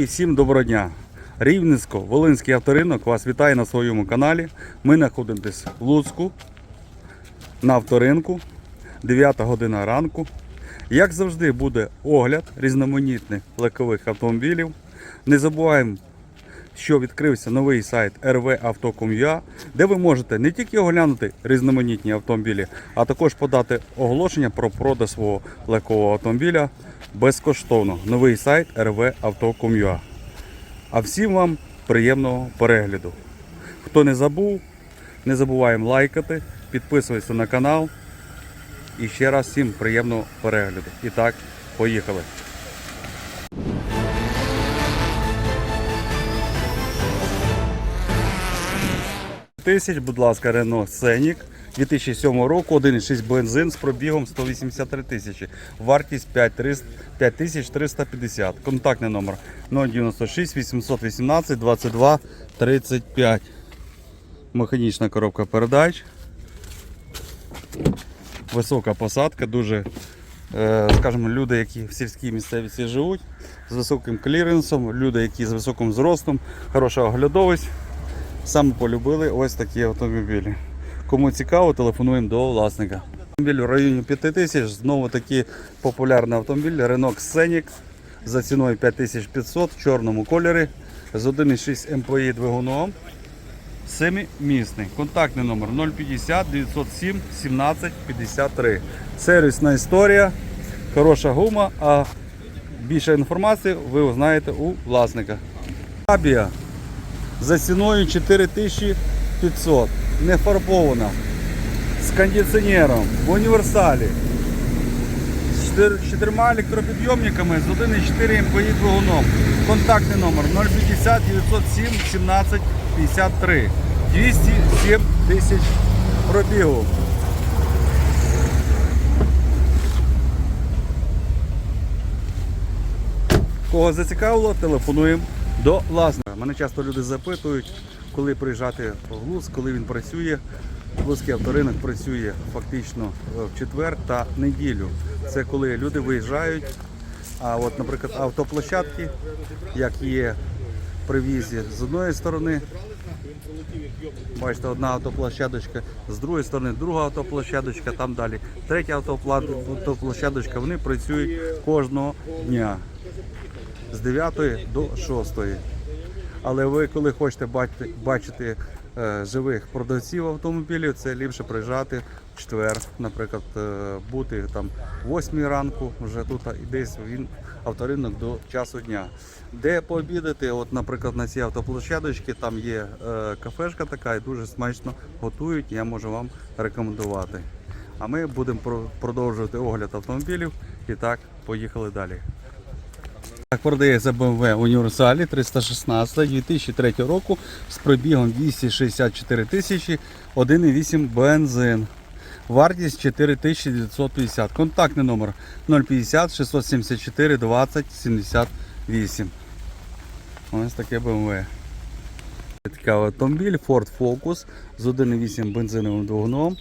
І Всім доброго дня! Рівненсько, Волинський авторинок вас вітає на своєму каналі. Ми знаходимося в Луцьку на авторинку, 9 година ранку. Як завжди, буде огляд різноманітних легкових автомобілів. Не забуваємо, що відкрився новий сайт rvauto.com.ua, де ви можете не тільки оглянути різноманітні автомобілі, а також подати оголошення про продаж свого легкового автомобіля безкоштовно. Новий сайт rvauto.com.ua. А всім вам приємного перегляду. Хто не забув, не забуваємо лайкати, підписуватися на канал. І ще раз всім приємного перегляду. І так, поїхали. Тисяч, будь ласка, Renault Scenic 2007 року, 1,6 бензин з пробігом 183 тисячі. Вартість 5350. Контактний номер 096 818 22 35. Механічна коробка передач. Висока посадка, дуже, е, скажімо, люди, які в сільській місцевості живуть, з високим кліренсом, люди, які з високим зростом, хороша оглядовість. Саме полюбили ось такі автомобілі. Кому цікаво, телефонуємо до власника. Автомобіль в районі 5 тисяч, знову таки популярний автомобіль Renault Scenic за ціною 5500 в чорному кольорі з 1,6 МПІ двигуном. Семимісний. Контактний номер 050 907 17 53. Сервісна історія, хороша гума, а більше інформації ви узнаєте у власника. Фабія за ціною 4500. Не фарбована. З кондиціонером. В універсалі. З чотир- чотирма електропідйомниками з 1,4 МПІ двигуном. Контактний номер 050 907 17 53. 207 тисяч пробігу. Кого зацікавило, телефонуємо до власника. Мене часто люди запитують, коли приїжджати в Луцьк, коли він працює. Луцький авторинок працює фактично е, в четвер та неділю. Це коли люди виїжджають. А от, наприклад, автоплощадки, як є при в'їзді з одної сторони, бачите, одна автоплощадочка, з другої сторони друга автоплощадочка, там далі третя автоплощадочка, вони працюють кожного дня з 9 до 6. Але ви, коли хочете бачити, бачити е, живих продавців автомобілів, це ліпше приїжджати в четвер, наприклад, е, бути там 8 ранку, вже тут і десь він авторинок до часу дня. Де пообідати, от, наприклад, на цій автоплощадочці там є е, кафешка така і дуже смачно готують, я можу вам рекомендувати. А ми будемо про- продовжувати огляд автомобілів. І так, поїхали далі. Так, продається BMW Універсалі 316 2003 року з пробігом 264 тисячі, 1,8 бензин. Вартість 4950. Контактний номер 050 674 20 78. Ось таке BMW. Такий автомобіль Ford Focus з 1,8 бензиновим двигуном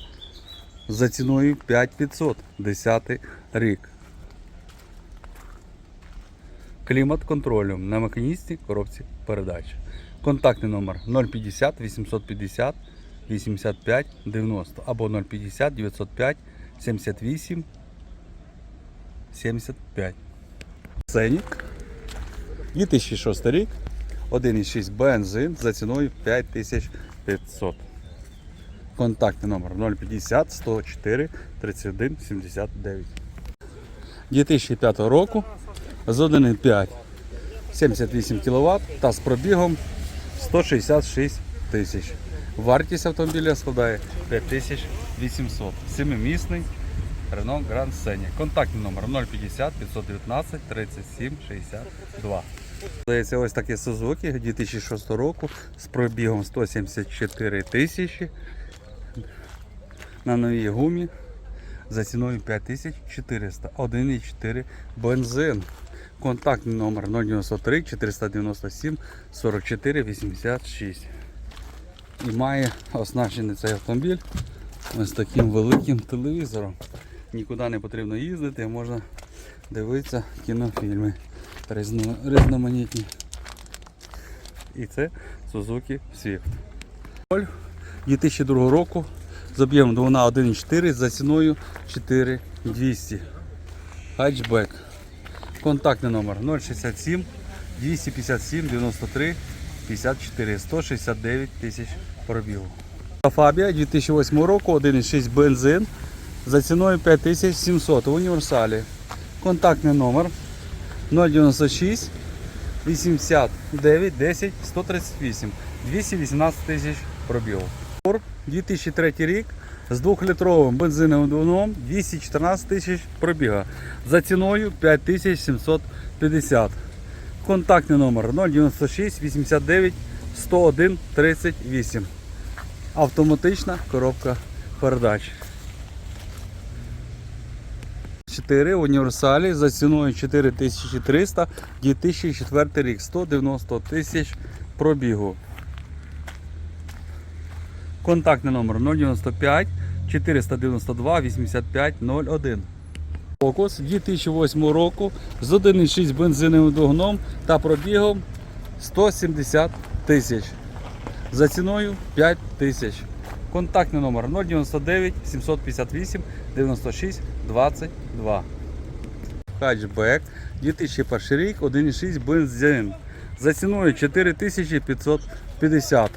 за ціною 5500 10 рік клімат-контролем на механічній коробці передач. Контактний номер 050 850 85 90 або 050 905 78 75. Сенік 2006 рік, 1,6 бензин за ціною 5500. Контактний номер 050 104 31 79. 2005 року з 1,5 78 кВт та з пробігом 166 тисяч. Вартість автомобіля складає 5800. Семимісний Renault Grand Scenic. Контактний номер 050 519 37 62. Здається, ось такі Suzuki 2006 року з пробігом 174 тисячі на новій гумі за ціною 5400. 1,4 бензин. Контактний номер 093 497 44 86. І має оснащений цей автомобіль ось таким великим телевізором. Нікуди не потрібно їздити, можна дивитися кінофільми різно- різноманітні. І це Suzuki Swift. Golf 2002 року з об'ємом двигуна 1.4 за ціною 4200. Хатчбек. Контактний номер 067 257 93 54 169 тисяч пробігу. Фабія 2008 року 1.6 бензин за ціною 5700 в універсалі. Контактний номер 096 89 10 138 218 тисяч пробігу. Форд 2003 рік з 2-літровим бензиновим двигуном 214 тисяч пробіга за ціною 5750. Контактний номер 096 89 101 38. Автоматична коробка передач. 4 в універсалі за ціною 4300 2004 рік 190 тисяч пробігу. Контактний номер 095 492 85 01. Фокус 2008 року з 1,6 бензиновим двигуном та пробігом 170 тисяч. За ціною 5 тисяч. Контактний номер 099 758 96 22. Хатчбек 2001 рік 1,6 бензин. За ціною 4550.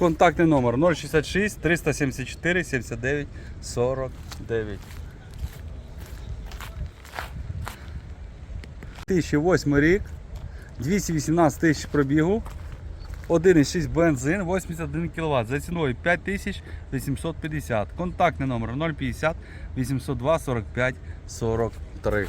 Контактний номер 066 374 79 49. 2008 рік, 218 тисяч пробігу, 1,6 бензин, 81 кВт. За ціною 5850. Контактний номер 050 802 45 43.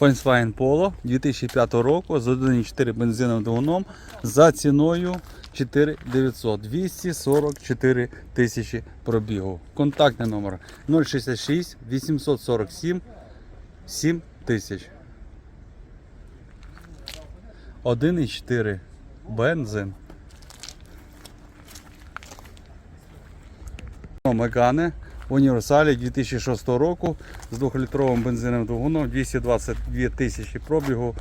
Volkswagen Polo 2005 року з 1,4 бензиновим двигуном за ціною 4900 244 тисячі пробігу. Контактний номер 066 847 7 тисяч. 1,4 бензин. Мегане в універсалі 2006 року з 2-літровим бензиновим двигуном 222 тисячі пробігу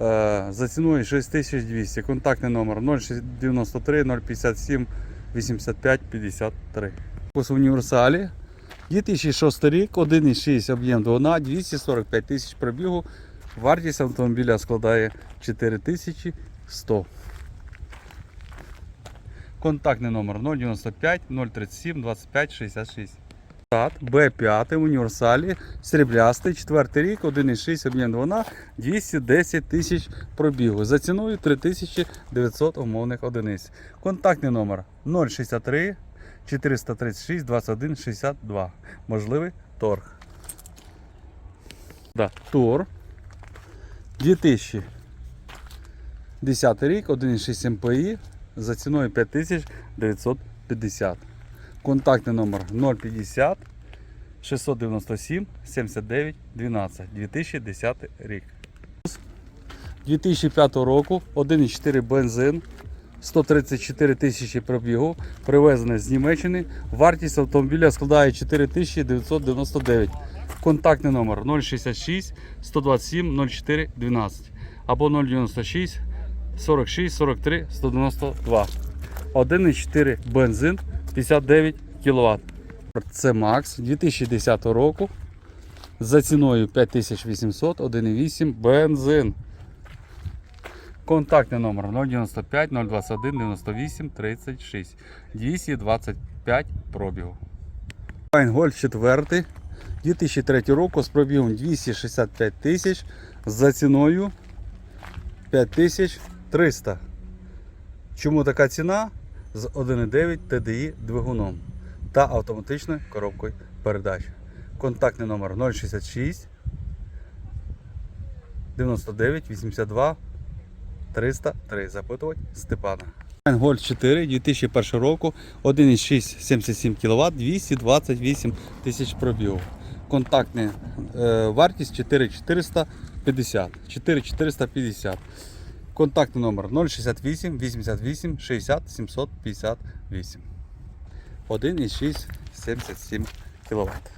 е, за ціною 6200. Контактний номер 093 057 85 53. Ось в універсалі 2006 рік, 1,6 об'єм двигуна, 245 тисяч пробігу. Вартість автомобіля складає 4100. Контактний номер 095 037 25 66. Б5 універсалі, сріблястий, 4 рік, 1,6 об'єм двигуна, 210 тисяч пробігу. За ціною 3900 умовних одиниць. Контактний номер 063 436 21 62. Можливий торг. Да, Тор. 2010 рік, 1,6 МПІ за ціною 5950. Контактний номер 050 697 79 12 2010 рік. 2005 року 1,4 бензин 134 тисячі пробігу, привезений з Німеччини. Вартість автомобіля складає 4999. Контактний номер 066 127 04 12 або 096 46 43 192. 1,4 бензин 59 кВт. Це Макс 2010 року. За ціною 5800 1,8 бензин. Контактний номер 095 021 98 36 225 пробігу. Golf 4 2003 року з пробігом 265 тисяч за ціною 5300. Чому така ціна? З 1,9 TDI двигуном та автоматичною коробкою передач. Контактний номер 066 99 82 303. Запитувати Степана. Golf 4 2001 року 1,6 77 кВт 228 тисяч пробігу. Контактна е, вартість 4450. 4450. Контактний номер 068 88 60 758. 1,6 77 кВт.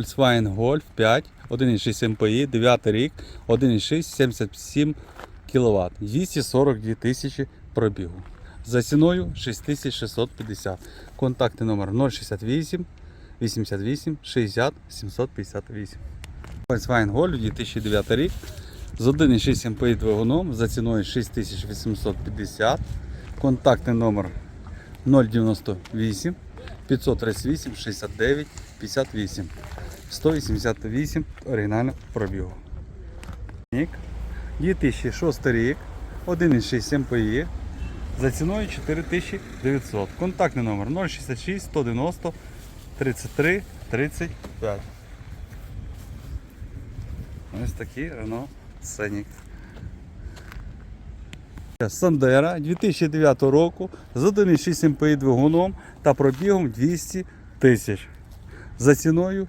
Volkswagen Golf 5 1,6 МПІ, 9 рік, 1,6, 77 кВт, 242 тисячі пробігу. За ціною 6650. Контактний номер 068 88 60 758. Volkswagen Golf 2009 рік з 1,6 МПІ двигуном за ціною 6850. Контактний номер 098 538 69 58 188 оригінального пробігу. 2006 рік 1,6 МПІ за ціною 4900. Контактний номер 066 190 33 35. Ось такий Renault Scenic. Сандера 2009 року з 1,6 МПІ двигуном та пробігом 200 тисяч. За ціною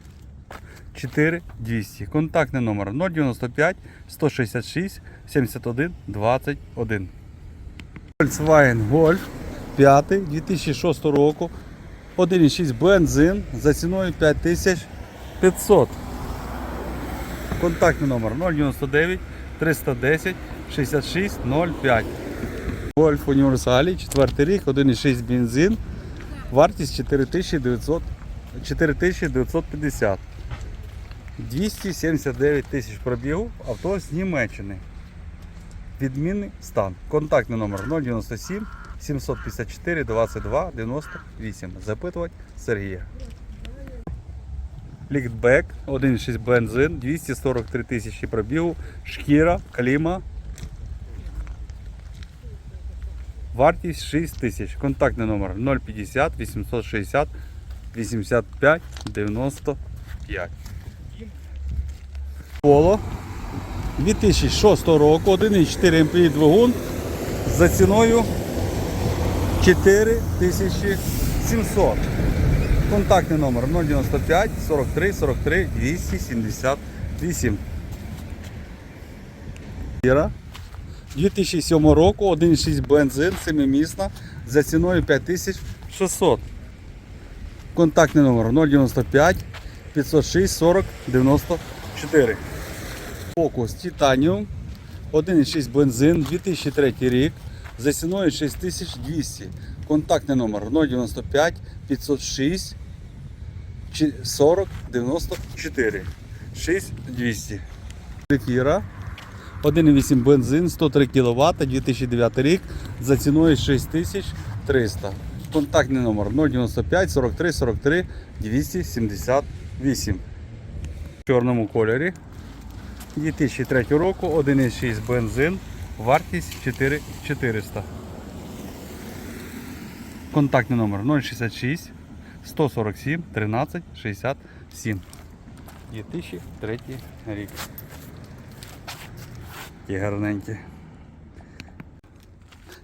4200. Контактний номер 095 166 71 21. Volkswagen Golf 5 2006 року. 1,6 бензин за ціною 5500. Контактний номер 099 310 66 05. Golf універсалі, 4 рік, 1,6 бензин. Вартість 4900 4950. 279 тисяч пробігу. Авто з Німеччини. Відмінний стан. Контактний номер 097 754 22 98. Запитувати Сергія. Ліктбек, 1,6 бензин, 243 тисячі пробігу, шкіра, кліма. Вартість 6 тисяч. Контактний номер 050 860 85 95. Поло 2006 року, 1,4 МПІ двигун за ціною 4700. Контактний номер 095 43 43 278. Іра. 2007 року 1,6 бензин, 7-місна за ціною 5600. Контактний номер 095 506 40 94. Фокус Titanium 1,6 бензин, 2003 рік за ціною 6200. Контактний номер 095 506 чи- 40 94 6200. Ефіра 1,8 бензин, 103 кВт, 2009 рік за ціною 6300. Контактний номер 095 43 43 278. В чорному кольорі. 2003 року 1,6 бензин, вартість 4400. Контактний номер 066 147 13 67. 2003 рік. Такі гарненькі.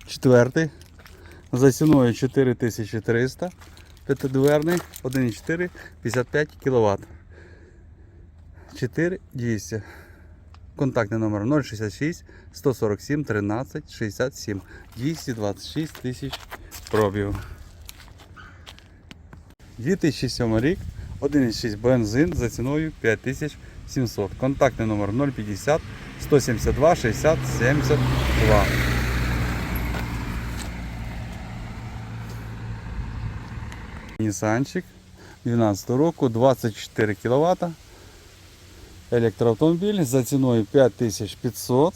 Четвертий. За ціною 4300. П'ятидверний 1,4 55 кВт. 4200. Контактний номер 066 147 13 67 226 тисяч пробів. 2007 рік 1,6 бензин за ціною 5700. Контактний номер 050 172 60 72. Нісанчик 12 року 24 кВт. Електроавтомобіль за ціною 5500.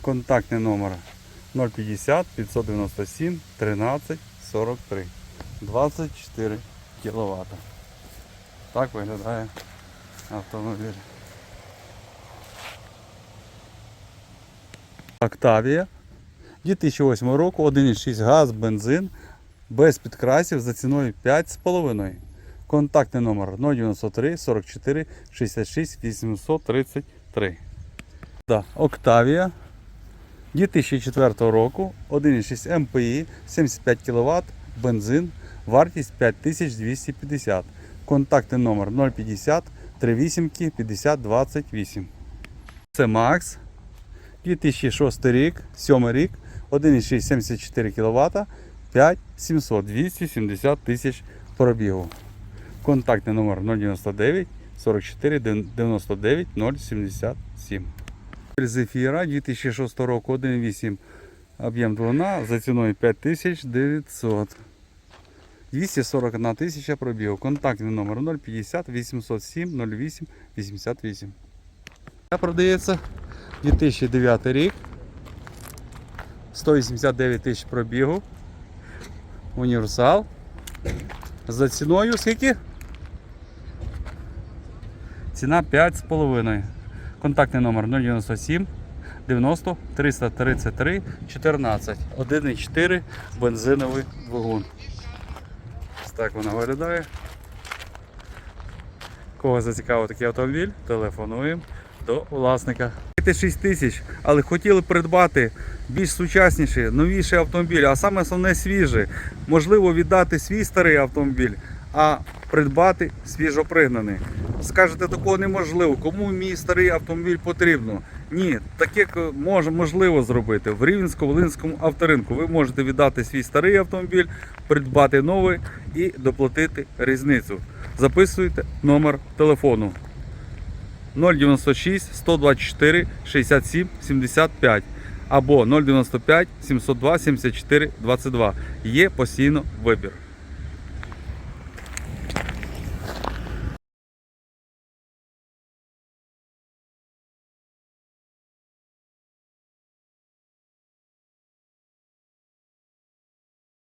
Контактний номер 050 597 13 43. 24 кВт. Так виглядає автомобіль. Октавія 2008 року 1,6 газ, бензин без підкрасів за ціною 5,5. Контактний номер 093 44 66 833. Да, Октавія 2004 року 1,6 МПІ 75 кВт, бензин, вартість 5250. Контактний номер 050 38 50 28. Це Макс. 2006 рік, 7 рік, 1,6 74 кВт, 5700, 270 тисяч пробігу. Контактний номер 099 44 99 077. Зефіра 2006 року 1,8 об'єм двигуна за ціною 5900. 241 тисяча пробігу. Контактний номер 050 807 08 88. Продається 2009 рік. 189 тисяч пробігу. Універсал. За ціною скільки? Ціна 5,5. Контактний номер 097 90 333 14. 1,4 бензиновий двигун. Ось так вона виглядає. Кого зацікавив такий автомобіль, телефонуємо до власника. 6 тисяч, але хотіли придбати більш сучасніший, новіший автомобіль, а саме основне свіже. Можливо, віддати свій старий автомобіль, а придбати свіжопригнаний. Скажете, такого неможливо. Кому мій старий автомобіль потрібно? Ні, таке можливо зробити. В Рівненсько-Волинському авторинку ви можете віддати свій старий автомобіль, придбати новий і доплатити різницю. Записуйте номер телефону 096 124 67 75 або 095 702 74 22. Є постійно вибір.